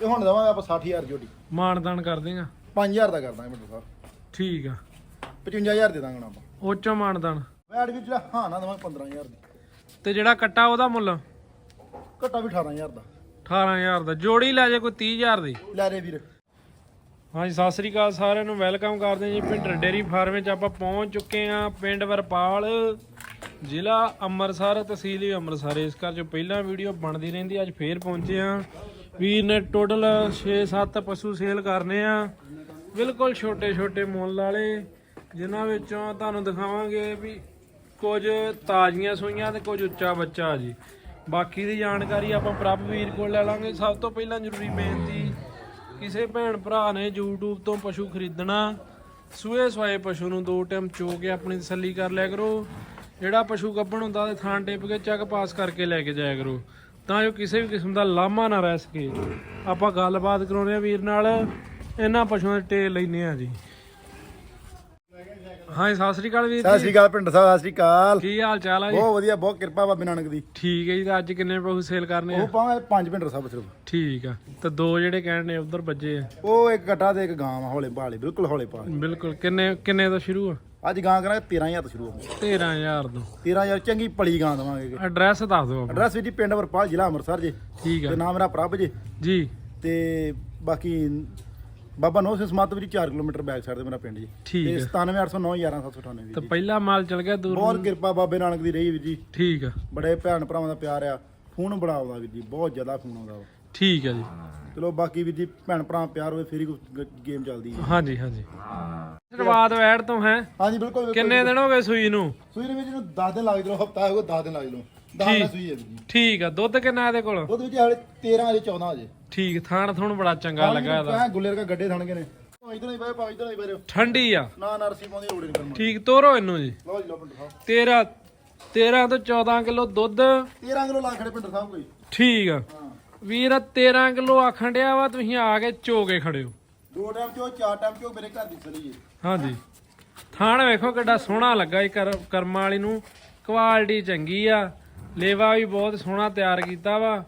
ਤੇ ਹੁਣ ਦਵਾਂਗੇ ਆਪਾਂ 60000 ਜੋੜੀ ਮਾਨਦਾਨ ਕਰ ਦੇਗਾ। 5000 ਦਾ ਕਰ ਦਾਂਗੇ ਮਿੰਟੂ ਸਾਹਿਬ। ਠੀਕ ਆ। 55000 ਦੇ ਦਾਂਗੇ ਹੁਣ ਆਪਾਂ। ਉਹ ਚੋਂ ਮਾਨਦਾਨ ਐਡ ਵੀ ਜਿਹੜਾ ਹਾਂ ਨਾ ਦਵਾਂਗੇ 15000 ਦੀ। ਤੇ ਜਿਹੜਾ ਕੱਟਾ ਉਹਦਾ ਮੁੱਲ? ਘੱਟਾ ਵੀ 18000 ਦਾ। 18000 ਦਾ। ਜੋੜੀ ਲੈ ਜੇ ਕੋਈ 30000 ਦੀ। ਲੈ ਰੇ ਵੀਰ। ਹਾਂਜੀ ਸਤਿ ਸ੍ਰੀ ਅਕਾਲ ਸਾਰਿਆਂ ਨੂੰ। ਵੈਲਕਮ ਕਰਦੇ ਹਾਂ ਜੀ ਪਿੰਡ ਡੇਰੀ ਫਾਰਮ ਵਿੱਚ। ਆਪਾਂ ਪਹੁੰਚ ਚੁੱਕੇ ਹਾਂ ਪਿੰਡ ਵਰਪਾਲ ਜ਼ਿਲ੍ਹਾ ਅੰਮ੍ਰਿਤਸਰ ਤਹਿਸੀਲ ਵੀ ਅੰਮ੍ਰਿਤਸਰ। ਇਸ ਚੋਂ ਪਹਿਲਾਂ ਵੀਡੀਓ ਬਣਦੀ ਰਹਿੰਦੀ ਅੱਜ ਫੇਰ ਪਹੁੰਚੇ ਹਾਂ। ਵੀਰ ਨੇ ਟੋਟਲ 6-7 ਪਸ਼ੂ ਸੇਲ ਕਰਨੇ ਆ। ਬਿਲਕੁਲ ਛੋਟੇ-ਛੋਟੇ ਮੁੱਲ ਵਾਲੇ, ਜਿਨ੍ਹਾਂ ਵਿੱਚੋਂ ਤੁਹਾਨੂੰ ਦਿਖਾਵਾਂਗੇ ਵੀ ਕੁਝ ਤਾਜ਼ੀਆਂ ਸੂਈਆਂ ਤੇ ਕੁਝ ਉੱਚਾ ਬੱਚਾ ਜੀ। ਬਾਕੀ ਦੀ ਜਾਣਕਾਰੀ ਆਪਾਂ ਪ੍ਰਭ ਵੀਰ ਕੋਲ ਲੈ ਲਾਂਗੇ। ਸਭ ਤੋਂ ਪਹਿਲਾਂ ਜ਼ਰੂਰੀ ਬੇਨਤੀ, ਕਿਸੇ ਭੈਣ ਭਰਾ ਨੇ YouTube ਤੋਂ ਪਸ਼ੂ ਖਰੀਦਣਾ, ਸੂਏ ਸਵਾਏ ਪਸ਼ੂ ਨੂੰ ਦੋ ਟਾਈਮ ਚੋ ਕੇ ਆਪਣੀ ਤਸੱਲੀ ਕਰ ਲਿਆ ਕਰੋ। ਜਿਹੜਾ ਪਸ਼ੂ ਗੱਭਣ ਹੁੰਦਾ ਤੇ ਥਾਂ ਟੇਪ ਕੇ ਚੱਕ ਪਾਸ ਕਰਕੇ ਲੈ ਕੇ ਜਾਇਆ ਕਰੋ। ਤਾਂ ਜੋ ਕਿਸੇ ਵੀ ਕਿਸਮ ਦਾ ਲਾਮਾ ਨਾ ਰਹਿ ਸਕੇ। ਆਪਾਂ ਗੱਲਬਾਤ ਕਰਾਉਂਦੇ ਆ ਵੀਰ ਨਾਲ। ਇਹਨਾਂ ਪਸ਼ੂਆਂ ਦੇ ਟੇਲ ਲੈਨੇ ਆ ਜੀ। ਹਾਂ ਸਤਿ ਸ੍ਰੀ ਅਕਾਲ ਵੀਰ ਸਤਿ ਜੀ। ਸ਼੍ਰੀ ਅਕਾਲ ਪਿੰਡ ਸਾਹਿਬ ਸਤਿ ਸ਼੍ਰੀ ਅਕਾਲ। ਕੀ ਹਾਲ ਚਾਲ ਆ ਜੀ? ਬਹੁਤ ਵਧੀਆ ਬਹੁਤ ਕਿਰਪਾ ਬਾਬੇ ਨਾਨਕ ਦੀ। ਠੀਕ ਹੈ ਜੀ ਤਾਂ ਅੱਜ ਕਿੰਨੇ ਪਸ਼ੂ ਸੇਲ ਕਰਨੇ ਉਹ ਆ ਪੰਜ ਪਿੰਡ ਸਾਹਿਬ ਸਿਰਫ। ਠੀਕ ਆ ਤੇ ਦੋ ਜਿਹੜੇ ਕਹਿਣ ਨੇ ਉਧਰ ਵੱਜੇ ਆ। ਉਹ ਇੱਕ ਗੱਟਾ ਤੇ ਇੱਕ ਗਾਂ ਵਾ ਹੌਲੇ ਭਾਲੇ ਬਿਲਕੁਲ ਹੌਲੇ ਪਾ ਬਿਲਕੁਲ ਕਿੰਨੇ ਕਿੰਨੇ ਤੋਂ ਸ਼ੁਰੂ ਆ? ਅੱਜ ਗਾਂ ਕਰਾਂਗੇ 13000 ਤੋਂ ਸ਼ੁਰੂ ਹੋਊਗਾ 13000 ਤੋਂ। 13000 ਚੰਗੀ ਪਲੀ ਗਾਂ ਦਵਾਂਗੇ ਐਡਰੈਸ ਦੱਸ ਦਿਓ ਆਪਣਾ। ਐਡਰੈਸ ਵੀ ਜੀ ਪਿੰਡ ਵਰਪਾਲ ਜ਼ਿਲ੍ਹਾ ਅੰਮ੍ਰਿਤਸਰ ਜੀ। ਠੀਕ ਆ। ਤੇ ਨਾਮ ਮੇਰਾ ਪ੍ਰਭ ਜੀ। ਜੀ। ਤੇ ਬਾਕੀ ਬਾਬਾ ਨੋ ਸਮਾਤ ਵੀ 4 ਕਿਲੋਮੀਟਰ ਬੈਕ ਸਾਈਡ ਤੇ ਮੇਰਾ ਪਿੰਡ ਜੀ। ਠੀਕ ਤੇ ਹੈ 9780911798 ਵੀ ਤਾਂ ਜੀ। ਪਹਿਲਾ ਮਾਲ ਚਲ ਗਿਆ ਦੂਰ ਬਹੁਤ ਕਿਰਪਾ ਬਾਬੇ ਨਾਨਕ ਦੀ ਰਹੀ ਵੀ ਜੀ। ਠੀਕ ਆ। ਬੜੇ ਭੈਣ ਭਰਾਵਾਂ ਦਾ ਪਿਆਰ ਆ। ਫੋਨ ਬੜਾ ਆਉਂਦਾ ਵੀ ਜੀ ਬਹੁਤ ਜ਼ਿਆਦਾ ਫੋਨ ਆਉਂਦਾ ਵਾ। ਠੀਕ ਆ ਜੀ। ਚਲੋ ਬਾਕੀ ਵੀ ਜੀ ਭੈਣ ਭਰਾ ਪਿਆਰ ਹੋਵੇ ਫੇਰ ਹੀ ਗੇਮ ਚੱਲਦੀ ਹੈ। ਹਾਂਜੀ ਹਾਂਜੀ। ਸ਼ੁਰੂਆਤ ਵੈੜ ਤੋਂ ਹੈ। ਹਾਂਜੀ ਬਿਲਕੁਲ ਬਿਲਕੁਲ। ਕਿੰਨੇ ਦਿਨ ਹੋ ਗਏ ਸੂਈ ਨੂੰ? ਸੂਈ ਦੇ ਵਿੱਚ ਨੂੰ 10 ਦਿਨ ਲੱਗ ਜਲੋ ਹਫਤਾ ਹੋਗਾ 10 ਦਿਨ ਲੱਗ ਜਲੋ 10 ਠੀਕ। ਦਿਨ ਸੂਈ ਹੈ ਜੀ। ਠੀਕ ਆ। ਦੁੱਧ ਕਿੰਨਾ ਇਹਦੇ ਕੋਲ? ਉਹਦੇ ਵਿੱਚ ਹਲੇ 13 ਹਲੇ 14 ਹਜੇ। ਠੀਕ ਥਾਣ ਥੁਣ ਬੜਾ ਚੰਗਾ ਲੱਗਾ ਇਹਦਾ। ਗੁੱਲੇ ਰਕਾ ਗੱਡੇ ਥਣ ਗਏ ਨੇ ਇਧਰੋਂ ਹੀ ਬਾਏ ਪਾ ਇਧਰੋਂ ਹੀ ਬਾਰੇ ਠੰਡੀ ਆ। ਨਾ ਨਰਸੀ ਪਾਉਂਦੀ ਲੋੜ ਨਹੀਂ ਕਰਨਾ। ਠੀਕ ਤੋਰੋ ਇਹਨੂੰ ਜੀ। ਲਓ ਜੀ ਲਓ ਪਿੰਡ ਸਾਹਿਬ। 13 13 ਤੋਂ 14 ਕਿਲੋ ਦੁੱਧ। 13 ਕਿਲੋ ਲਾ ਖੜੇ ਪਿੰਡ ਸਾਹਿਬ ਕੋਈ। ਠੀਕ ਆ। ਹਾਂ। ਵੀਰ 13 ਕਿਲੋ ਆਖਣ ਡਿਆ ਵਾ ਤੁਸੀਂ ਆ ਕੇ ਚੋ ਕੇ ਖੜਿਓ। ਦੋ ਟਾਈਮ ਚੋ ਚਾਰ ਟਾਈਮ ਚੋ ਮੇਰੇ ਘਰ ਦੀ ਚਲੀ ਏ। ਹਾਂਜੀ। ਥਾਣ ਵੇਖੋ ਕਿੱਡਾ ਸੋਹਣਾ ਲੱਗਾ ਇਹ ਕਰ ਕਰਮਾਂ ਵਾਲੀ ਨੂੰ। ਕੁਆਲਿਟੀ ਚੰਗੀ ਆ ਲੇਵਾ ਵੀ ਬਹੁਤ ਸੋਹਣਾ ਤਿਆਰ ਕੀਤਾ ਵਾ।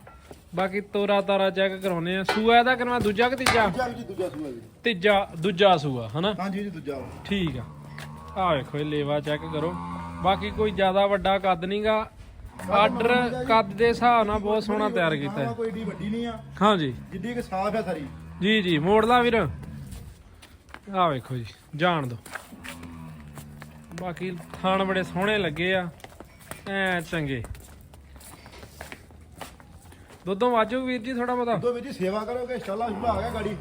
ਬਾਕੀ ਤੋਰਾ ਤਾਰਾ ਚੈੱਕ ਕਰਾਉਨੇ ਆ। ਸੂਆ ਇਹਦਾ ਕਿੰਨਾ ਦੂਜਾ ਕਿ ਤੀਜਾ? ਦੂਜਾ ਵੀ ਜੀ ਦੂਜਾ ਸੂਆ ਜੀ। ਤੀਜਾ ਦੂਜਾ ਸੂਆ ਹਨਾ? ਹਾਂਜੀ ਜੀ ਦੂਜਾ। ਠੀਕ ਆ। ਆ ਵੇਖੋ ਇਹ ਲੇਵਾ ਚੈੱਕ ਕਰੋ। ਬਾਕੀ ਕੋਈ ਜ਼ਿਆਦਾ ਵੱਡਾ ਕੱਦ ਨਹੀਂਗਾ ਆਰਡਰ ਕੱਦ ਦੇ ਹਿਸਾਬ ਨਾਲ ਬਹੁਤ ਸੋਹਣਾ ਤਿਆਰ ਕੀਤਾ ਹੈ। ਕੋਈ ਏਡੀ ਵੱਡੀ ਨਹੀਂ ਆ। ਹਾਂਜੀ ਜਿੱਡੀ ਕਿ ਸਾਫ਼ ਹੈ ਸਾਰੀ। ਜੀ ਜੀ ਮੋੜ ਲਾ ਵੀਰ। ਆ ਵੇਖੋ ਜੀ ਜਾਣ ਦੋ। ਬਾਕੀ ਥਾਣ ਬੜੇ ਸੋਹਣੇ ਲੱਗੇ ਆ ਐ ਚੰਗੇ। ਦੁੱਧੋਂ ਵਾਜੂ ਵੀਰ ਜੀ ਥੋੜਾ ਬਹੁਤਾ? ਦੋ ਵਿੱਚ ਸੇਵਾ ਕਰੋਗੇ ਸ਼ਾਲਾ ਸ਼ੁਭਾ ਆ ਗਿਆ ਗਾੜੀ।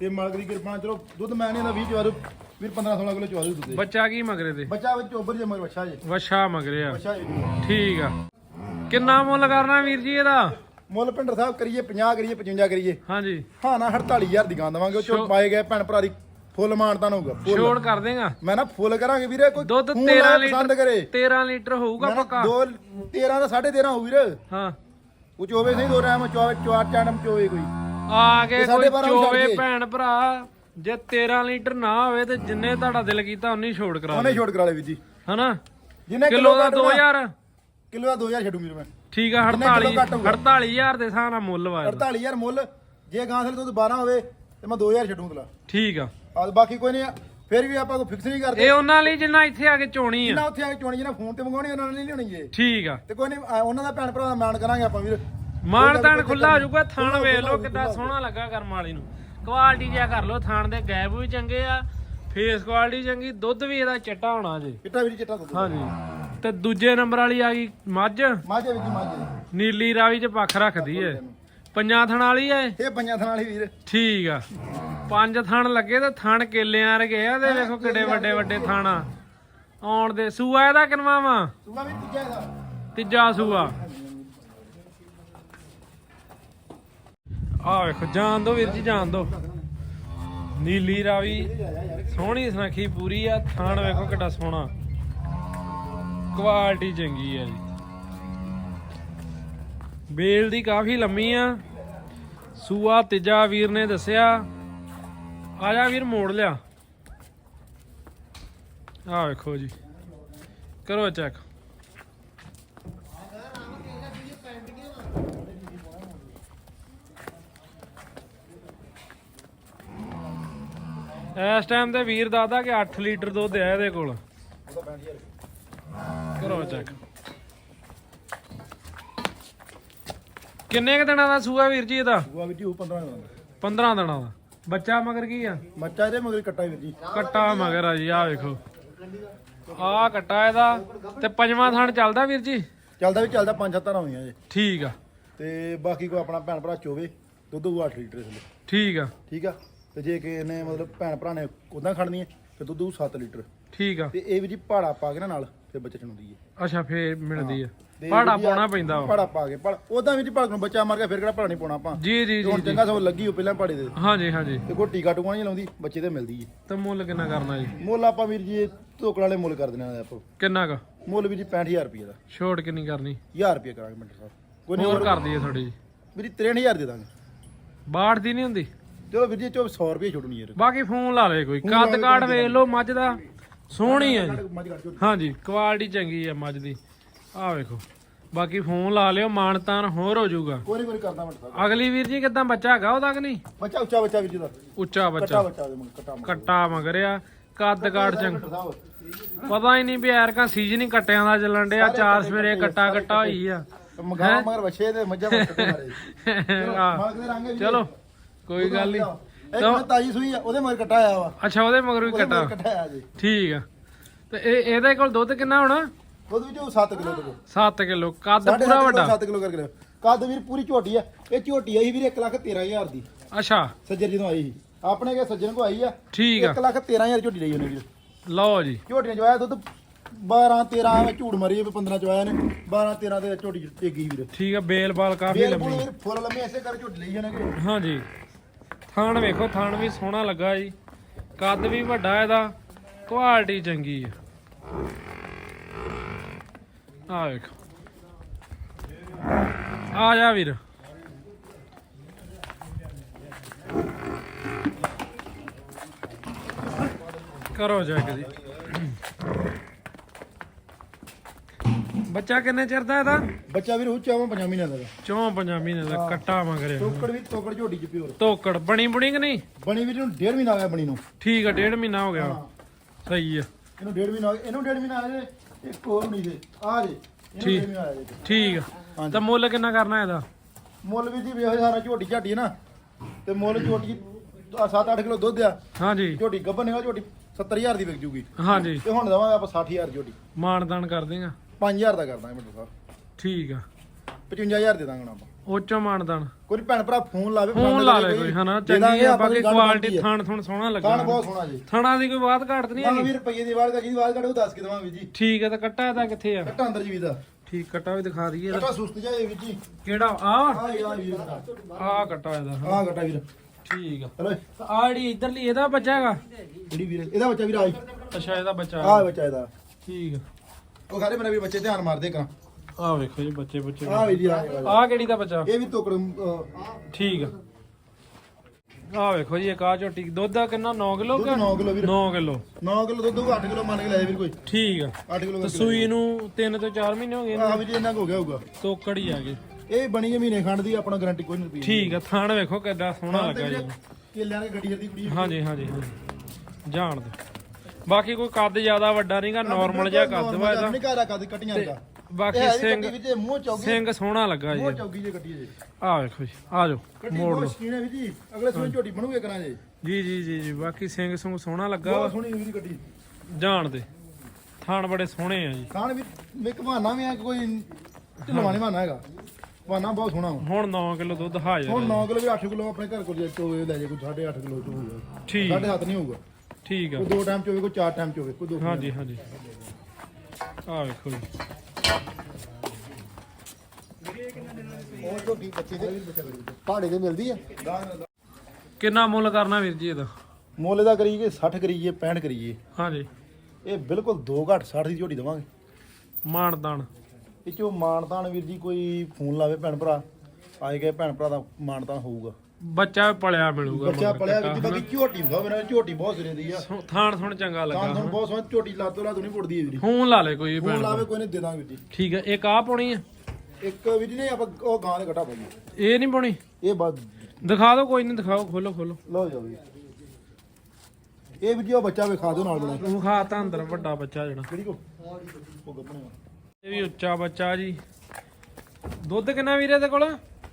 ਤੇ ਮਾਲਕ ਦੀ ਕਿਰਪਾ ਨਾਲ ਚਲੋ ਦੁੱਧ ਮੈਂ ਨਹੀਂ ਦਾ 20 ਚਵਾਰੂ ਵੀਰ 15 16 ਕਿਲੋ ਚਵਾਰੂ ਦੁੱਧ ਦੇ। ਬੱਚਾ ਕੀ ਮਗਰੇ ਤੇ? ਬੱਚਾ ਵਿੱਚ ਚੋਬਰ ਜੇ ਮਗਰ ਬੱਚਾ ਜੇ ਵਛਾ ਮਗਰੇ ਆ ਬੱਚਾ ਜੀ ਠੀਕ ਆ। ਕਿੰਨਾ ਮੁੱਲ ਕਰਨਾ ਵੀਰ ਜੀ ਇਹਦਾ? ਮੁੱਲ ਪਿੰਡਰ ਸਾਹਿਬ ਕਰੀਏ 50 ਕਰੀਏ 55 ਕਰੀਏ। ਹਾਂਜੀ। ਹਾਂ ਨਾ 48000 ਦੀ ਗਾਂ ਦੇਵਾਂਗੇ ਉਹ ਚੋਂ ਪਾਏ ਗਏ ਭੈਣ ਭਰਾ ਦੀ ਫੁੱਲ ਮਾਨਤਾਨ ਹੋਊਗਾ ਫੁੱਲ। ਛੋੜ ਕਰ ਦੇਗਾ। ਮੈਂ ਨਾ ਫੁੱਲ ਕਰਾਂਗੇ ਵੀਰੇ ਕੋਈ ਦੁੱਧ ਖੂਨ 13 ਵਾਲਾ ਪਸੰਦ ਲੀਟਰ ਕਰੇ। 13 ਲੀਟਰ ਹੋਊਗਾ ਮੈਂ ਨਾ ਪੱਕਾ। ਦੋ 13 ਦਾ 13.5 ਹੋਊ ਵੀਰ। ਹਾਂ। ਉਹ ਚੋਵੇ ਸਹੀ ਦੋ ਟਾਈਮ ਚੋਵੇ ਚਾਰ ਟਾਈਮ ਚੋਵੇ ਕੋਈ। ਆ ਕੇ ਕੋਈ ਸਾਢੇ ਬਾਰਾਂ ਨੂੰ ਛੱਡ ਚੋਵੇ ਕੇ। ਭੈਣ ਭਰਾ। ਜੇ 13 ਲੀਟਰ ਨਾ ਹੋਵੇ ਤੇ ਜਿੰਨੇ ਤੁਹਾਡਾ ਦਿਲ ਕੀਤਾ ਉਨੀ ਛੋੜ ਕਰਾ ਉਹਨੇ ਛੋੜ ਕਰਾ ਲੈ ਵੀਰ ਜੀ। ਹਨਾ? ਜਿੰਨੇ ਕਿਲੋ ਦਾ ਘੱਟ ਹੋਣਾ, 2000 ਕਿਲੋ ਦਾ 2000 ਛੱਡੂ ਵੀਰ ਮੈਂ। ਠੀਕ ਆ ਕਿੰਨੇ ਕਿਲੋ 48 ਘੱਟ ਹੋਊਗਾ? 48000 ਦੇ ਹਿਸਾਬ ਨਾਲ ਮੁੱਲ ਵਾ ਇਹਦਾ। 48000 ਮੁੱਲ। ਜੇ ਗਾਂ ਥਲੇ ਦੁੱਧ 12 ਹੋਵੇ ਤੇ ਮੈਂ 2000 ਛੱਡੂ ਤਲਾ ਠੀਕ ਆ। ਆ ਬਾਕੀ ਕੋਈ ਨਹੀਂ ਫਿਰ ਵੀ ਆਪਾਂ ਕੋਈ ਫਿਕਸ ਨਹੀਂ ਕਰਦੇ। ਇਹ ਉਹਨਾਂ ਲਈ ਜਿੰਨਾ ਇੱਥੇ ਆ ਕੇ ਚੋਣੀ ਆ। ਜਿੰਨਾ ਉੱਥੇ ਆ ਕੇ ਚੋਣੀ ਜਿਹਨਾਂ ਫੋਨ ਤੇ ਮੰਗਾਉਣੀ ਉਹਨਾਂ ਨੇ ਨਹੀਂ ਲਿਆਉਣੀ ਜੇ ਠੀਕ ਆ। ਤੇ ਕੋਈ ਨਹੀਂ ਉਹਨਾਂ ਦਾ ਭੈਣ ਭਰਾ ਦਾ ਮਾਣ ਕਰਾਂਗੇ ਆਪਾਂ ਵੀਰ। ਮਾਨਤਾਨ ਖੁੱਲਾ ਹੋ ਜਾਊਗਾ ਥਾਣ ਵੇਖ ਲਓ ਕਿੱਡਾ ਸੋਹਣਾ ਲੱਗਾ ਕਰਮ ਵਾਲੀ ਨੂੰ। ਕੁਆਲਿਟੀ ਜਿਆ ਕਰ ਲਓ ਥਾਣ ਦੇ ਗੈਪ ਵੀ ਚੰਗੇ ਆ ਫੇਸ ਕੁਆਲਿਟੀ ਚੰਗੀ ਦੁੱਧ ਵੀ ਇਹਦਾ ਚਿੱਟਾ ਹੋਣਾ ਜੀ। ਚਿੱਟਾ ਵੀਰ ਚਿੱਟਾ ਦੁੱਧ। ਹਾਂਜੀ। ਤੇ ਦੂਜੇ ਨੰਬਰ ਵਾਲੀ ਆ ਗਈ ਮੱਝ। ਮਾਝੇ ਵਿੱਚ ਮਾਝੇ ਨੀਲੀ ਰਾਵੀ ਚ ਪੱਖ ਰੱਖਦੀ ਏ। ਪੰਜਾਂ ਥਣ ਵਾਲੀ ਏ ਇਹ? ਪੰਜਾਂ ਥਾਂ ਵਾਲੀ ਵੀਰ। ਠੀਕ ਆ। ਪੰਜ ਥਣ ਲੱਗੇ ਤੇ ਥਣ ਕੇਲਿਆਂ ਵਰਗੇ ਆ ਤੇ ਵੇਖੋ ਕਿੱਡੇ ਵੱਡੇ ਵੱਡੇ ਥਾਣਾ। ਆਉਣ ਦੇ ਸੂਆ ਇਹਦਾ ਕਿਨਵਾ ਵਾ? ਤੂੰ ਵੀ ਤੀਜਾ ਇਹਦਾ। ਤੀਜਾ ਸੂਆ। ਆ ਵੇਖੋ, ਜਾਣ ਦੋ ਵੀਰ ਜੀ, ਜਾਣ ਦੋ। ਨੀਲੀ ਰਾਵੀ, ਸੋਹਣੀ ਸੁਨੱਖੀ ਪੂਰੀ ਆ, ਥਾਣ ਵੇਖੋ ਕਿੱਡਾ ਸੋਹਣਾ। ਕੁਆਲਿਟੀ ਚੰਗੀ ਆ ਜੀ। ਬੇਲ ਦੀ ਕਾਫੀ ਲੰਮੀ ਆ। ਸੂਆ ਤੀਜਾ ਵੀਰ ਨੇ ਦੱਸਿਆ। ਆ ਜਾ ਵੀਰ, ਮੋੜ ਲਿਆ। ਆ ਵੇਖੋ ਜੀ। ਕਰੋ ਚੈੱਕ। ਇਸ ਟਾਈਮ ਤੇ ਵੀਰ ਦਾਦਾ ਕਿ 8 ਲੀਟਰ ਦੁੱਧ ਹੈ ਇਹਦੇ ਕੋਲ। ਉਹਦਾ 65000 ਕਰੋ ਚੈੱਕ ਕਿੰਨੇ ਕ ਦਿਨਾਂ ਦਾ ਸੂਆ ਵੀਰ ਜੀ ਇਹਦਾ? ਉਹ ਵੀ ਜੀ ਉਹ 15 ਦਾ। 15 ਦਿਨਾਂ ਦਾ। ਬੱਚਾ ਮਗਰ ਕੀ ਆ? ਮੱਚਾ ਇਹਦੇ ਮਗਰ ਕੱਟਾ ਵੀਰ ਜੀ। ਕੱਟਾ ਮਗਰ ਆ ਜੀ ਆ ਵੇਖੋ। ਆ ਕੱਟਾ ਇਹਦਾ ਤੇ ਪੰਜਵਾਂ ਥਣ ਚੱਲਦਾ ਵੀਰ ਜੀ? ਚੱਲਦਾ ਵੀ ਚੱਲਦਾ ਪੰਜ ਧਾਰਾਂ ਹੋਈਆਂ ਜੇ। ਠੀਕ ਆ। ਤੇ ਬਾਕੀ ਕੋਈ ਆਪਣਾ ਭੈਣ ਭਰਾ ਚੋਵੇ ਦੁੱਧ ਉਹ 8 ਲੀਟਰ ਇਸ ਲਈ ਠੀਕ ਆ। ਠੀਕ ਆ? ਤੇ ਜੇ ਕਿ ਇਹਨੇ ਮਤਲਬ ਭੈਣ ਭਰਾ ਨੇ ਉਦਾਂ ਖੜਨੀ ਹੈ ਤੇ ਦੁੱਧ ਉਹ 7 ਲੀਟਰ। ਠੀਕ ਆ। ਤੇ ਇਹ ਵੀ ਜੀ ਪਹਾੜਾ ਪਾ ਕੇ ਨਾ ਨਾਲ ਤੇ ਬੱਚਾ ਚਣਾਉਂਦੀ ਹੈ ਅੱਛਾ ਫੇਰ ਮਿਲਦੀ ਆ ਤੇ ਪਾੜਾ ਆ- ਪਾਉਣਾ ਪੈਂਦਾ ਵਾ। ਪਹਾੜਾ ਪਾ ਕੇ ਪਹਾੜਾ ਉਦਾਂ ਵੀ ਜੀ ਨੂੰ ਬੱਚਾ ਮਾਰ ਕੇ ਫਿਰ ਕਿਹੜਾ ਪਹਾੜਾ ਨਹੀਂ ਪਾਉਣਾ ਆਪਾਂ। ਜੀ ਜੀ ਹੁਣ ਜੀ। ਜੀ ਚੰਗਾ ਸਭ ਲੱਗੀ ਹੋ ਪਹਿਲਾਂ ਪਹਾੜੇ ਦੇ। ਹਾਂਜੀ ਹਾਂਜੀ। ਤੇ ਕੋਈ ਟੀਕਾ ਟੂਕਾ ਨਹੀਂ ਲਾਉਂਦੀ ਬੱਚੇ ਤੇ ਮਿਲਦੀ ਹੈ ਤੇ ਮੁੱਲ ਕਿੰਨਾ ਕਰਨਾ ਜੀ? ਮੁੱਲ ਆਪਾਂ ਵੀਰ ਜੀ ਧੋਕੜ ਵਾਲੇ ਮੁੱਲ ਕਰ ਦੇਣਾ ਆਪਾਂ। ਕਿੰਨਾ ਕ? ਮੁੱਲ ਵੀ ਜੀ 65000 ਰੁਪਏ ਦਾ। ਛੋਟ ਕਿੰਨੀ ਕਰਨੀ? 1000 ਰੁਪਏ ਕਰਾਂਗੇ ਮਿੰਟਰ ਸਾਹਿਬ। ਕੋਈ ਨਹੀਂ ਹੋਰ ਕਰ ਦਈਏ ਥੋੜੀ ਜੀ ਵੀਰ ਜੀ 63000 ਦੇ ਦਾਂਗੇ। ਬਾੜ ਦੀ ਨਹੀਂ ਹੁੰਦੀ? ਚਲੋ ਵੀਰ ਜੀ ਚੋ 100 ਰੁਪਏ ਛੋੜਨੀ ਯਾਰ ਬਾਕੀ ਫੋਨ ਲਾ ਲੇ ਕੋਈ। ਕੱਦ ਕੇ ਕਰ ਵੇਖ ਲਓ ਮੱਝ ਦਾ। ਸੋਹਣੀ ਹੈ ਜੀ। ਮੱਝ। ਹਾਂਜੀ ਕੁਆਲਿਟੀ ਚੰਗੀ ਹੈ ਮੱਝ ਦੀ। ਆਹ ਵੇਖੋ। ਬਾਕੀ ਫੋਨ ਲਾ ਲਿਓ ਮਾਨਤਾਨ ਹੋਰ ਹੋ ਜਾਊਗਾ। ਕੋਈ ਕੋਈ ਕਰਦਾ ਸਾਹਿਬ ਅਗਲੀ ਵੀਰ ਜੀ ਕਿਦਾਂ ਬੱਚਾ ਹੈਗਾ ਉਹਦਾ ਕਿ ਨਹੀਂ? ਬੱਚਾ ਉੱਚਾ ਬੱਚਾ ਵੀਰ ਜੀ ਦਾ। ਉੱਚਾ ਕੱਟਾ ਬੱਚਾ ਕੱਟਾ ਕੱਟਾ ਮਗਰਿਆ ਕੱਦ ਕਾਠ ਚੰਗ। ਪਤਾ ਹੀ ਨਹੀਂ ਵੀ ਐਰਕਾ ਸੀਜ਼ਨ ਹੀ ਕੱਟਿਆਂ ਦਾ ਚੱਲਣ ਡਿਆ। ਚਾਰ ਸਵੇਰੇ ਕੱਟਾ ਕੱਟਾ ਹੋਈ ਆ। ਮਗਾ ਮਗਰ ਮੱਝਾਂ ਮੱਝ ਕੱਟੇ ਮਾਲਕ ਦੇ ਜੀ। ਚਲੋ। ਕੋਈ ਗੱਲ ਨਹੀਂ ਇੱਕ ਮਿੰਟ ਤਾਜੀ ਸੂਈ ਆ ਉਹਦੇ ਮਗਰ ਕੱਟਾ ਆਇਆ ਵਾ। ਅੱਛਾ ਉਹਦੇ ਮਗਰ ਵੀ ਉਹਦੇ ਕੱਟਾ। ਮਗਰ ਕੱਟਾ ਆਇਆ ਜੀ। ਠੀਕ ਆ। ਤੇ ਇਹ ਇਹਦੇ ਕੋਲ ਦੁੱਧ ਕਿੰਨਾ ਹੋਣਾ? ਉਹਦੇ ਵਿੱਚ ਉਹ 7 ਕਿਲੋ ਦੇ 7 ਕਿਲੋ। ਕੱਦ ਪੂਰਾ ਵੱਡਾ? 7 ਕਿਲੋ ਕਰਕੇ। ਕੱਦ ਵੀਰ ਪੂਰੀ ਝੋਟੀ ਆ। ਇਹ ਝੋਟੀ ਆਈ ਵੀਰ 1 ਲੱਖ 13000 ਦੀ। ਅੱਛਾ। ਸੱਜਰ ਜਦੋਂ ਆਈ ਸੀ। ਆਪਣੇ ਕੇ ਸੱਜਣ ਕੋ ਆਈ ਆ। ਠੀਕ ਆ। 1 ਲੱਖ 13000 ਝੋਟੀ ਲਈ ਉਹਨੇ ਵੀਰ। ਲਓ ਜੀ। ਝੋਟੀਆਂ ਚਵਾਇਆ ਦੁੱਧ 12 13 ਐਵੇਂ ਝੂੜ ਮਰੀ ਵੀ 15 ਚਵਾਇਆ ਨੇ। 12 13 ਦੇ ਝੋਟੀ ਟੇਗੀ ਵੀਰ। ਠੀਕ ਆ ਬੇਲ ਬਾਲ ਕਾਫੀ ਲੰਮੀ ਵੀਰ ਫੁੱਲ ਲੰਮੇ ਐਸੇ ਕਰ ਝੋਟੀ ਲਈ ਕਿ ਹਾਂਜੀ। ਥਾਣ ਵੇਖੋ, ਥਾਣ ਵੀ ਸੋਹਣਾ ਲੱਗਾ ਜੀ। ਕੱਦ ਵੀ ਵੱਡਾ ਇਹਦਾ, ਕੁਆਲਿਟੀ ਚੰਗੀ ਆ। ਆ ਵੇਖੋ। ਆ ਜਾ ਵੀਰ। ਕਰੋ ਜੱਗ ਜੀ। ਬੱਚਾ ਕਿੰਨੇ ਚਿਰ ਦਾ ਇਹਦਾ? ਬੱਚਾ ਵੀਰ ਉਹ ਚਾਵਾਂ ਪੰਜਾਂ ਮਹੀਨਿਆਂ ਦਾ ਚੌਂ ਪੰਜਾਂ ਮਹੀਨੇ ਦਾ ਕੱਟਾ ਮਗਰਿਆ ਟੋਕੜ ਵੀ ਟੋਕੜ ਝੋਟੀ ਚ ਪਿਓਰ। ਤੋਕੜ ਬਣੀ ਬੁਣੀ ਕਿ ਨਹੀਂ? ਬਣੀ ਵੀਰ ਨੂੰ ਡੇਢ ਮਹੀਨਾ ਹੋਇਆ ਬਣੀ ਨੂੰ। ਠੀਕ ਆ ਡੇਢ ਮਹੀਨਾ ਹੋ ਗਿਆ। ਵਾ। ਸਹੀ ਆ। ਇਹਨੂੰ ਡੇਢ ਮਹੀਨਾ ਹੋ ਗਿਆ। ਇਹਨੂੰ ਡੇਢ ਮਹੀਨਾ ਆਇਆ ਜੇ ਇੱਕ ਹੋਰ ਨਹੀਂ ਦੇ ਆ ਜੇ ਇਹਨੂੰ। ਡੇਢ ਮਹੀਨਾ ਜੇ। ਠੀਕ ਆ। ਤਾਂ ਮੁੱਲ ਕਿੰਨਾ ਕਰਨਾ ਇਹਦਾ? ਮੁੱਲ ਵੀ ਜੀ ਵੇਖੋ ਸਾਰਾ ਝੋਟੀ ਝਾਟੀ ਹੈ ਨਾ। ਤੇ ਮੁੱਲ ਝੋਟੀ 7-8 ਕਿਲੋ ਦੁੱਧ ਆ। ਹਾਂਜੀ। ਝੋਟੀ ਗੱਭਣ ਨਿਕਲ ਝੋਟੀ 70000 ਦੀ ਵਿਕ ਜੂਗੀ। ਹਾਂਜੀ। ਤੇ ਹੁਣ ਦਵਾਂਗੇ ਆਪਾਂ 60000 ਝੋਟੀ। ਮਾਨਦਾਨ ਕਰ ਦੇਗਾ 5000 ਦਾ ਕਰਦਾਂਗੇ ਮਿੰਟੂ ਸਾਹਿਬ। ਠੀਕ ਆ। 55000 ਦੇ ਦਾਂਗੇ ਹੁਣ ਆਪਾਂ। ਉਹ ਚੋਂ ਮਾਨਦਾਨ ਕੋਈ ਭੈਣ ਭਰਾ ਫੋਨ ਲਾਵੇ ਫੋਨ ਲਾ ਲੈ ਕੋਈ ਹਨਾ ਚੰਗੀ ਆ ਬਾਕੀ ਕੁਆਲਿਟੀ ਥਾਣ ਥੁਣ ਸੋਹਣਾ ਲੱਗਾ ਬਹੁਤ ਸੋਹਣਾ ਜੀ। ਥਾਣਾ ਦੀ ਕੋਈ ਬਾਤ ਘਾਟ ਨਹੀਂ ਹੈਗੀ? ਵੀਰ ਰੁਪਈਏ ਦੀ ਵਾਰ ਦਾ ਜਿਹਦੀ ਵਾਰ ਕੱਢ ਉਹ ਦੱਸ ਕੇ ਦਵਾਂਗੇ ਜੀ। ਠੀਕ ਆ ਤਾਂ ਕੱਟਾ ਇਹਦਾ ਕਿੱਥੇ ਆ? ਕੱਟਾ ਅੰਦਰ ਜੀ ਦਾ। ਠੀਕ ਕੱਟਾ ਵੀ ਦਿਖਾ ਦਈਏ ਇਹਦਾ। ਕੱਟਾ ਸੁਸਤ ਜਾਏ ਵੀਰ ਜੀ। ਕਿਹੜਾ? ਆ? ਆ ਯਾਰ ਵੀਰ ਦਾ। ਆ ਕੱਟਾ ਇਹਦਾ। ਆ ਕੱਟਾ ਵੀਰ। ਠੀਕ ਆ। ਚਲੋ ਆ ਜਿਹੜੀ ਇਧਰਲੀ ਇਹਦਾ ਬੱਚਾ ਹੈਗਾ? ਜਿਹੜੀ ਵੀਰ ਇਹਦਾ ਬੱਚਾ ਵੀਰ ਆਈ ਅੱਛਾ ਇਹਦਾ ਬੱਚਾ। ਆ ਬੱਚਾ ਇਹਦਾ। ਠੀਕ ਆ। ਉਹ ਸਾਰੇ ਮੇਰੇ ਵੀ ਬੱਚੇ ਧਿਆਨ ਮਾਰਦੇ ਕਰਾਂ। ਆ ਵੇਖੋ ਜੀ ਬੱਚੇ ਬੱਚੇ। ਆ ਵੀ ਜੀ ਆ ਆ ਕਿਹੜੀ ਦਾ ਬੱਚਾ? ਇਹ ਵੀ ਤੋਕੜ ਠੀਕ ਆ। ਆ ਵੇਖੋ ਜੀ ਇੱਕ ਆ ਝੋਟੀ। ਦੁੱਧ ਦਾ ਕਿੰਨਾ? 9 ਕਿਲੋ ਦੁੱਧ 9 ਕਿਲੋ ਵੀਰ। 9 ਕਿਲੋ। 9 ਕਿਲੋ ਦੁੱਧ 8 ਕਿਲੋ ਮੰਨ ਕੇ ਲੈ ਵੀਰ ਕੋਈ। ਠੀਕ ਆ। 8 ਕਿਲੋ ਤੇ ਸੂਈ ਨੂੰ 3 ਤੋਂ 4 ਮਹੀਨੇ ਹੋ ਗਏ ਆ ਵੀ ਜੀ ਇੰਨਾ ਹੋ ਗਿਆ ਹੋਊਗਾ। ਤੋਕੜ ਹੀ ਆ ਗਏ ਇਹ ਬਣੀ ਮਹੀਨੇ ਖੰਡ ਦੀ ਆਪਣਾ ਗਾਰੰਟੀ ਕੋਈ ਨਹੀਂ ਰੁਪਈ ਠੀਕ ਆ ਥਾਣ ਵੇਖੋ ਕਿੱਡਾ ਸੋਹਣਾ ਲੱਗਾ ਜੀ। ਕੇਲਿਆਂ ਦੀ ਗੱਡੀ ਜਲਦੀ ਕੁੜੀ ਹਾਂਜੀ ਹਾਂਜੀ ਹਾਂਜੀ। ਜਾਣ ਦੋ ਬਾਕੀ ਕੋਈ ਕੱਦ ਜ਼ਿਆਦਾ ਵੱਡਾ ਨਹੀਂਗਾ ਨਾਰਮਲ ਜਿਹਾ ਕੱਦ ਵਾ ਇਹਦਾ। ਨਹੀਂ ਘਾਰਾ ਕੱਦ ਕੱਟੀਆਂ ਦਾ ਬਾਕੀ ਸਿੰਘ ਸਿੰਘ ਵਿੱਚ ਮੂੰਹ ਚੌਗੀ। ਸਿੰਘ ਸੋਹਣਾ ਲੱਗਾ ਮੂੰਹ ਜੀ ਚੌਗੀ ਜੇ ਕੱਟੀ ਜੇ। ਆ ਵੇਖੋ ਜੀ ਆ ਜਾਓ ਮੋੜ ਲਓ। ਸ਼ਕੀਨ ਹੈ ਵੀ ਜੀ। ਅਗਲੇ ਸਵੇਰ ਝੋਟੀ ਬਣੂਗੇ ਕਰਾਂ ਜੇ। ਜੀ ਜੀ ਜੀ ਜੀ ਬਾਕੀ ਸਿੰਘ ਸੁੰਗ ਸੋਹਣਾ ਲੱਗਾ ਵਾ। ਸੋਹਣੀ ਵੀਰ ਕੱਟੀ। ਜਾਣ ਦੇ। ਥਾਣ ਬੜੇ ਸੋਹਣੇ ਆ ਜੀ। ਖਾਣ ਵੀ ਇੱਕ ਬਹਾਨਾ ਵੀ ਆ ਕੋਈ ਢਿਲਵਾ ਨਹੀਂ ਬਹਾਨਾ ਹੈਗਾ। ਬਹਾਨਾ ਬਹੁਤ ਸੋਹਣਾ ਵਾ। ਹੁਣ 9 ਕਿਲੋ ਦੁੱਧ ਹਾਜ਼ਰ ਹੁਣ ਹੈ 9 ਕਿਲੋ ਵੀ 8 ਕਿਲੋ ਆਪਣੇ ਘਰ ਕੋਲ ਜੇ ਲੈ ਜੇ ਕੋਈ 8.5 ਕਿਲੋ ਹੋਊਗਾ ਠੀਕ। ਸਾਢੇ ਹੱਥ ਨਹੀਂ ਹੋਊਗਾ। ਠੀਕ ਆ। ਕੋਈ ਦੋ ਟਾਈਮ ਚੋਵੇ ਕੋਈ ਚਾਰ ਟਾਈਮ ਚੋਵੇ ਕੋਈ ਦੋ ਹਾਂਜੀ ਹਾਂਜੀ। ਆ ਵੇਖੋ ਜੀ। ਉਹ ਝੋਟੀ ਬੱਚੇ ਦੇ ਪਹਾੜੇ ਦੇ ਮਿਲਦੀ ਆ। ਕਿੰਨਾ ਮੁੱਲ ਕਰਨਾ ਵੀਰ ਜੀ ਇਹਦਾ? ਮੁੱਲ ਦਾ ਕਰੀਏ 60 ਕਰੀਏ 65 ਕਰੀਏ। ਹਾਂਜੀ। ਇਹ ਬਿਲਕੁਲ 2 ਘੱਟ 60 ਦੀ ਝੋਟੀ ਦਵਾਂਗੇ। ਮਾਨਦਾਨ। ਇਹ ਚੋਂ ਮਾਨਤਾਨ ਵੀਰ ਜੀ ਕੋਈ ਫੋਨ ਲਾਵੇ ਭੈਣ ਭਰਾ। ਆਏ ਗਏ ਭੈਣ ਭਰਾ ਦਾ ਮਾਨਤਾਨ ਹੋਊਗਾ। ਬੱਚਾ ਪਲਿਆ ਮਿਲੂਗਾ ਬੱਚਾ ਪਲਿਆ ਵਿੱਚ ਬਾਕੀ ਝੋਟੀ ਹੁੰਦਾ ਮੇਰਾ ਝੋਟੀ ਬਹੁਤ ਸਿਰੇ ਦੀ ਆ। ਥਾਣ ਸੁਣ ਚੰਗਾ ਤਾਂ ਲੱਗਾ ਤੁਹਾਨੂੰ ਬਹੁਤ ਸੋਹਣੀ ਝੋਟੀ ਲਾਤੋ ਲਾਤੋ ਨਹੀਂ ਪੁੱਟਦੀ ਹੈ ਵੀਰ। ਫੋਨ ਲਾ ਲੈ ਕੋਈ ਫੋਨ ਲਾਵੇ ਕੋਈ ਨਹੀਂ ਦੇ ਦਾਂਗੇ ਜੀ। ਠੀਕ ਹੈ ਇੱਕ ਆ ਪਾਉਣੀ ਆ? ਇੱਕ ਵੀਰ ਜੀ ਨੇ ਆਪਾਂ ਉਹ ਗਾਂ ਦੇ ਘਟਾ ਪਾਈਏ। ਇਹ ਨਹੀਂ ਪਾਉਣੀ? ਇਹ ਬਾਦ ਦਿਖਾ ਦਿਓ ਕੋਈ ਨਹੀਂ ਦਿਖਾਓ ਖੋਲੋ ਖੋਲੋ। ਲਓ ਜਾਓ ਜੀ। ਇਹ ਵੀਰ ਜੀ ਉਹ ਬੱਚਾ ਵਿਖਾ ਦਿਓ ਨਾਲ ਬਣਾ ਉਹ ਖਾਤਾ ਅੰਦਰ ਵੱਡਾ ਬੱਚਾ ਜਿਹੜਾ। ਕਿਹੜੀ ਕੋ? ਉਹ ਗੱਪਣੇ ਇਹ ਵੀ ਉੱਚਾ ਬੱਚਾ ਜੀ। ਦੁੱਧ ਕਿੰਨਾ ਵੀਰੇ ਦੇ ਕੋਲ?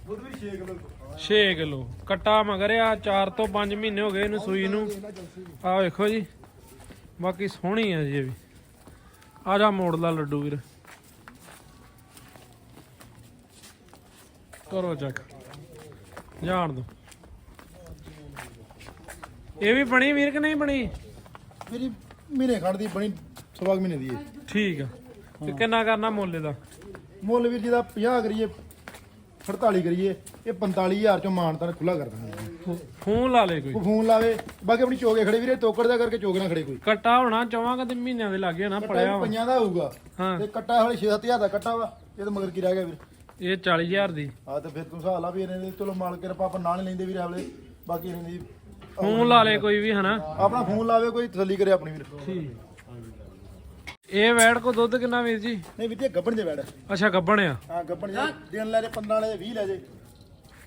ਦੁੱਧ ਵੀ 6 ਕਿਲੋ। 6 ਕਿਲੋ ਕੱਟਾ ਮਗਰਿਆ 4 ਤੋਂ 5 ਮਹੀਨੇ ਹੋ ਗਏ ਇਹਨੂੰ ਸੂਈ ਨੂੰ। ਆਹ ਵੇਖੋ ਜੀ ਬਾਕੀ ਸੋਹਣੀ ਆ ਜੀ ਇਹ ਵੀ। ਆ ਜਾ ਮੋੜ ਲਾ ਲੱਡੂ ਵੀਰ। ਕਰੋ ਚੱਕ ਜਾਣ ਦੋ। ਇਹ ਵੀ ਬਣੀ ਵੀਰ ਕਿ ਨਹੀਂ ਬਣੀ? ਮੇਰੀ ਮਹੀਨੇ ਖੜ ਦੀ ਬਣੀ ਸਵਾ ਕੁ ਮਹੀਨੇ ਦੀ ਠੀਕ ਆ। ਤੇ ਕਿੰਨਾ ਕਰਨਾ ਮੁੱਲ ਇਹਦਾ? ਮੁੱਲ ਵੀਰ ਜੀ ਦਾ 50 ਕਰੀਏ। 48 ਕਰੀਏ ਇਹ 45000 ਚੋਂ ਮਾਨ ਤਾਂ ਖੁੱਲਾ ਕਰ ਦਾਂਗੇ ਫੋਨ ਲਾ ਲੈ ਕੋਈ। ਫੋਨ ਲਾਵੇ ਬਾਕੀ ਆਪਣੀ ਚੋਗੇ ਖੜੇ ਵੀਰੇ ਤੋਕੜ ਦਾ ਕਰਕੇ ਚੋਗੇ ਨਾ ਖੜੇ ਕੋਈ। ਕੱਟਾ ਹੋਣਾ ਚਵਾਂਗਾ ਤੇ ਮਹੀਨਿਆਂ ਦੇ ਲੱਗੇ ਨਾ ਪੜਿਆ ਵੀ ਪੰਜਾਂ ਦਾ ਹੋਊਗਾ। ਹਾਂ। ਤੇ ਕੱਟਾ ਹਲੇ 6-7000 ਦਾ ਕੱਟਾ ਵਾ ਇਹ ਤਾਂ ਮਗਰ ਕੀ ਰਹਿ ਗਿਆ ਵੀਰ। ਇਹ 40000 ਦੀ। ਆ ਤੇ ਫਿਰ ਤੂੰ ਹਿਸਾਬ ਲਾ ਵੀ ਇਹਨੇ ਦੇ ਚਲੋ ਮਾਲ ਕਿਰਪਾ ਆਪਾਂ ਨਾਲ ਹੀ ਲੈਂਦੇ ਵੀਰੇ ਆਵਲੇ ਬਾਕੀ ਇਹਨਾਂ ਦੀ ਫੋਨ ਲਾ ਲੈ ਕੋਈ ਵੀ ਹਨਾ। ਆਪਣਾ ਫੋਨ ਲਾਵੇ ਕੋਈ ਤਸੱਲੀ ਕਰੇ ਆਪਣੀ ਵੀਰ। ਠੀਕ। ਇਹ ਵੈੜ ਕੋ ਦੁੱਧ ਕਿੰਨਾ ਵੀਰ ਜੀ? ਨਹੀਂ ਵੀਰ ਜੀ ਇਹ ਗੱਬਣ ਜੇ ਬੈੜ ਅੱਛਾ ਗੱਬਣ ਆ। ਹਾਂ ਗੱਬਣ ਜੇ। ਦਿਨ ਲੈ ਜੇ 15 ਲੈ ਜੇ 20 ਲੈ ਜੇ।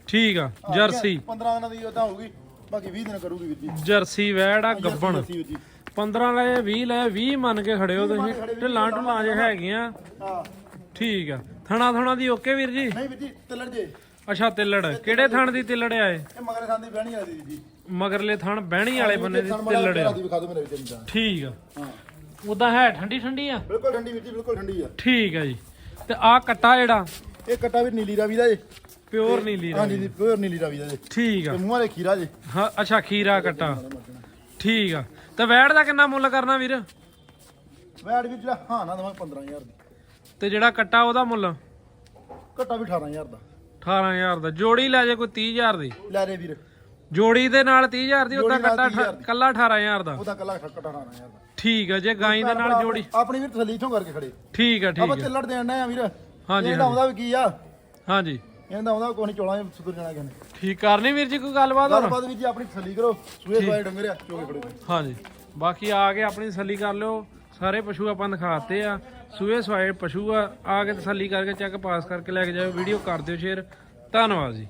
ਠੀਕ ਆ ਹਾਂ, ਜਰਸੀ। 15 ਦਿਨਾਂ ਦੀ ਉਹ ਤਾਂ ਹੋਊਗੀ ਬਾਕੀ 20 ਦਿਨ ਕਰੂਗੀ ਵੀਰ ਜੀ। ਜਰਸੀ ਵੈੜ ਆ ਗੱਬਣ। ਜਰਸੀ ਵੀਰ ਜੀ। 15 ਲਏ 20 ਲਏ 20 ਮੰਨ ਕੇ ਖੜੇ ਹੋ ਤੁਸੀਂ। ਢਿੱਲਾਂ ਢੁੱਲਾਂ ਜੇ ਹੈਗੀਆਂ। ਹਾਂ। ਠੀਕ ਆ। ਥਣਾ ਥਣਾ ਦੀ ਓਕੇ ਵੀਰ ਜੀ? ਨਹੀਂ ਵੀਰ ਜੀ ਤਿਲੜ ਜੇ। ਅੱਛਾ ਤਿੱਲੜ। ਕਿਹੜੇ ਥਣ ਦੀ ਤਿੱਲੜ ਆ ਇਹ? ਮਗਰ ਖਾਂਦੀ ਬਹਿਣੀ ਵਾਲੀ ਦੀ ਜੀ। ਮਗਰਲੇ ਥਣ ਬਹਿਣੀ ਵਾਲੇ ਬੰਨੇ ਦੀ ਤਿੱਲੜ ਆ। ਦੀ ਵਿਖਾ ਦਿਓ ਮੇਰੇ ਵਿੱਚ ਇੰਦਾ ਠੀਕ ਆ। ਹਾਂ। ਉਦਾਂ ਹੈ ਠੰਡੀ ਠੰਡੀ ਆ? ਬਿਲਕੁਲ ਠੰਡੀ ਵੀਰ ਜੀ ਬਿਲਕੁਲ ਠੰਡੀ ਆ। ਠੀਕ ਆ ਜੀ। ਤੇ ਆ ਕੱਟਾ ਜਿਹੜਾ? ਇਹ ਕੱਟਾ ਵੀ ਨੀਲੀ ਰਾਵੀ ਦਾ ਜੇ। ਪਿਓਰ ਨੀਲੀ ਹਾਂਜੀ ਜੀ ਪਿਓਰ ਨੀਲੀ ਰਾਵੀ ਦਾ ਜੇ। ਠੀਕ ਆ। ਤੇ ਮੂੰਹ ਵਾਲੇ ਖੀਰਾ ਜੇ। ਹਾਂ ਅੱਛਾ ਖੀਰਾ ਕੱਟਾ। ਠੀਕ ਆ। ਤੇ ਵੈੜ ਦਾ ਕਿੰਨਾ ਮੁੱਲ ਕਰਨਾ ਵੀਰ? ਵੈਟ ਵੀ ਜਿਹੜਾ ਹਾਂ ਨਾ ਦਵਾਂ 15000 ਦੀ। ਤੇ ਜਿਹੜਾ ਕੱਟਾ ਉਹਦਾ ਮੁੱਲ? ਕੱਟਾ ਵੀ 18000 ਦਾ। 18000 ਦਾ। ਜੋੜੀ ਲੈ ਜੇ ਕੋਈ 30000 ਦੀ। ਲੈ ਰੇ ਵੀਰ। ਜੋੜੀ ਦੇ ਨਾਲ 30000 ਦੀ ਨਾਲ ਕੱਟਾ 30,000 ਦੀ। ਕੱਲਾ 18000 ਦਾ। ਉਹਦਾ ਕੱਲਾ ਕੱਟਾ 18000 ਦਾ ਠੀਕ ਆ ਜੇ ਗਾਈ ਦੇ ਨਾਲ ਜੋੜੀ ਆਪਣੀ ਵੀ ਤਸੱਲੀ ਇਥੋਂ ਕਰਕੇ ਖੜੇ। ਠੀਕ ਆ ਠੀਕ ਆਪਾਂ ਆ। ਤਿੱਲੜ ਦੇਣ ਡਏ ਆ ਵੀਰ। ਹਾਂਜੀ, ਇਹਦਾ ਆਉਂਦਾ ਵੀ ਕੀ ਆ? ਹਾਂਜੀ। ਇਹਦਾ ਆਉਂਦਾ ਕੋਈ ਨਹੀਂ ਚੋਲਾਂ ਸੁਧਰ ਜਾਣਾ ਕਿਸੇ ਨੇ। ਠੀਕ ਕਰਨੀ ਵੀਰ ਜੀ ਕੋਈ ਗੱਲਬਾਤ ਹੋਰ ਗੱਲਬਾਤ ਵੀ ਜੀ ਆਪਣੀ ਤਸੱਲੀ ਕਰੋ। ਸੂਏ ਸਵਾਏ ਡੰਗਰ ਆ ਚੋਗੇ ਖੜੇ ਹਾਂਜੀ। ਬਾਕੀ ਆ ਕੇ ਆਪਣੀ ਤਸੱਲੀ ਕਰ ਲਿਓ। ਸਾਰੇ ਪਸ਼ੂ ਆਪਾਂ ਦਿਖਾਤੇ ਆ। ਸੂਏ ਸਵਾਏ ਪਸ਼ੂ ਆ ਆ ਕੇ ਤਸੱਲੀ ਕਰਕੇ ਚੈੱਕ ਪਾਸ ਕਰਕੇ ਲੈ ਕੇ ਜਾਓ ਵੀਡੀਓ ਕਰ ਦਿਓ ਸ਼ੇਅਰ। ਧੰਨਵਾਦ ਜੀ।